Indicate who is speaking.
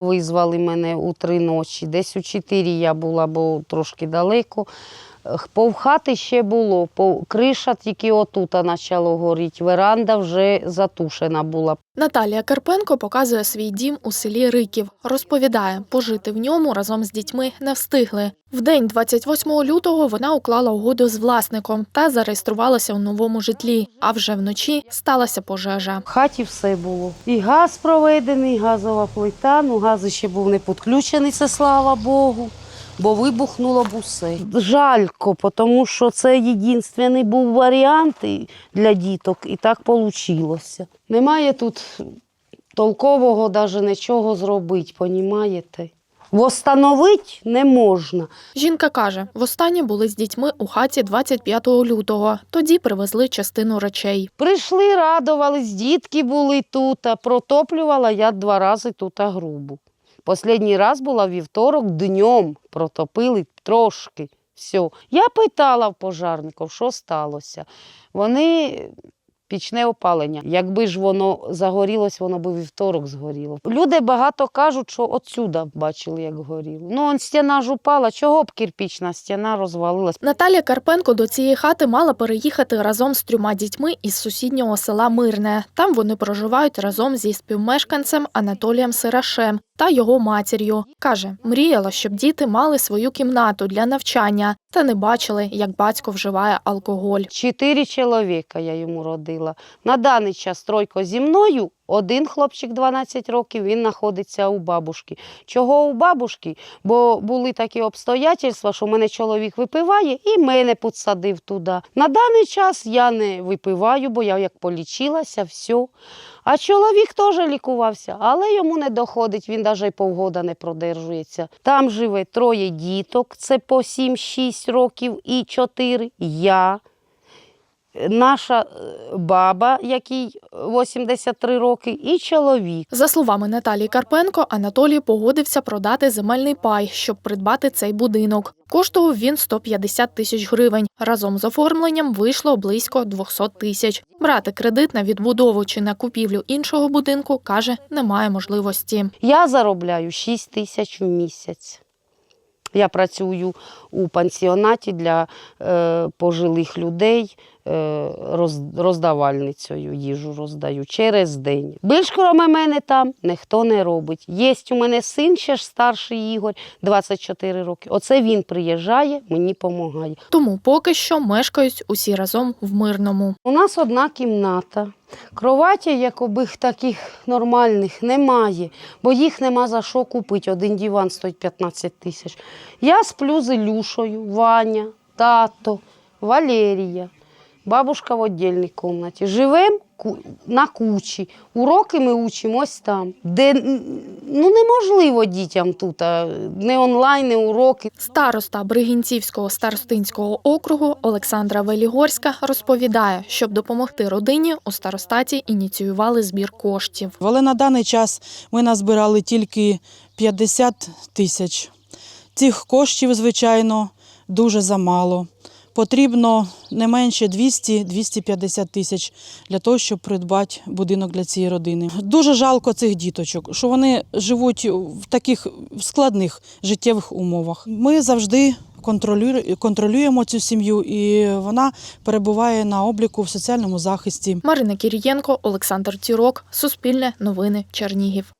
Speaker 1: Визвали мене у три ночі. Десь у чотири я була, бо трошки далеко. Х- Повхати ще було, пов- криша тільки отута почало горіти, веранда вже затушена була.
Speaker 2: Наталія Карпенко показує свій дім у селі Риків. Розповідає, пожити в ньому разом з дітьми не встигли. В день 28 лютого вона уклала угоду з власником та зареєструвалася у новому житлі. А вже вночі сталася пожежа.
Speaker 1: В хаті все було. І газ проведений, і газова плита. Ну, газ ще був не підключений, це слава Богу. Бо вибухнуло б усе. Жалько, тому що це єдиний був варіант для діток, і так вийшло. Немає тут толкового навіть нічого зробити, понімаєте? Восстановити не можна.
Speaker 2: Жінка каже, востаннє були з дітьми у хаті 25 лютого. Тоді привезли частину речей.
Speaker 1: Прийшли, радувались, дітки були тут, а протоплювала я два рази тут грубу. Последній раз була вівторок днем, протопили трошки. Все. Я питала в пожарників, що сталося. Вони пічне опалення. Якби ж воно загорілось, воно б вівторок згоріло. Люди багато кажуть, що отсюда бачили, як горіло. Ну, он стіна ж упала, чого б кирпічна стіна розвалилась.
Speaker 2: Наталія Карпенко до цієї хати мала переїхати разом з трьома дітьми із сусіднього села Мирне. Там вони проживають разом зі співмешканцем Анатолієм Сирашем та його матір'ю. Каже, мріяла, щоб діти мали свою кімнату для навчання та не бачили, як батько вживає алкоголь.
Speaker 1: Чотири чоловіка я йому родила. На даний час тройко зі мною. Один хлопчик 12 років, він знаходиться у бабушки. Чого у бабушки? Бо були такі обстоятельства, що мене чоловік випиває і мене підсадив туди. На даний час я не випиваю, бо я як полічилася, все. А чоловік теж лікувався, але йому не доходить, він навіть і півгода не продержується. Там живе троє діток, це по 7-6 років і 4. Я наша е, баба, якій 83 роки, і чоловік.
Speaker 2: За словами Наталії Карпенко, Анатолій погодився продати земельний пай, щоб придбати цей будинок. Коштував він 150 тисяч гривень. Разом з оформленням вийшло близько 200 тисяч. Брати кредит на відбудову чи на купівлю іншого будинку каже, немає можливості.
Speaker 1: Я заробляю 6 тисяч в місяць. Я працюю у пансіонаті для е, пожилих людей, роздавальницею їжу роздаю через день. Більш крім мене там ніхто не робить. Є у мене син ще ж старший Ігор, 24 роки. Оце він приїжджає, мені допомагає.
Speaker 2: Тому поки що мешкають усі разом в мирному.
Speaker 1: У нас одна кімната. Кроваті, якобих таких нормальних, немає, бо їх нема за що купити. Один диван стоїть 15 тисяч. Я сплю з Ілюшою, Ваня, тато, Валерія, бабушка в віддільній кімнаті. Живемо на кучі. Уроки ми учимо ось там, де ну, неможливо дітям тут, а, не онлайн, не уроки.
Speaker 2: Староста Бригінцівського старостинського округу Олександра Велігорська розповідає, щоб допомогти родині, у старостаті ініціювали збір коштів.
Speaker 3: Але на даний час ми назбирали тільки 50 тисяч. Цих коштів, звичайно, дуже замало. Потрібно не менше 200-250 тисяч для того, щоб придбати будинок для цієї родини. Дуже жалко цих діточок, що вони живуть в таких складних життєвих умовах. Ми завжди контролюємо цю сім'ю, і вона перебуває на обліку в соціальному захисті.
Speaker 2: Марина Кірієнко, Олександр Тірок, Суспільне новини, Чернігів.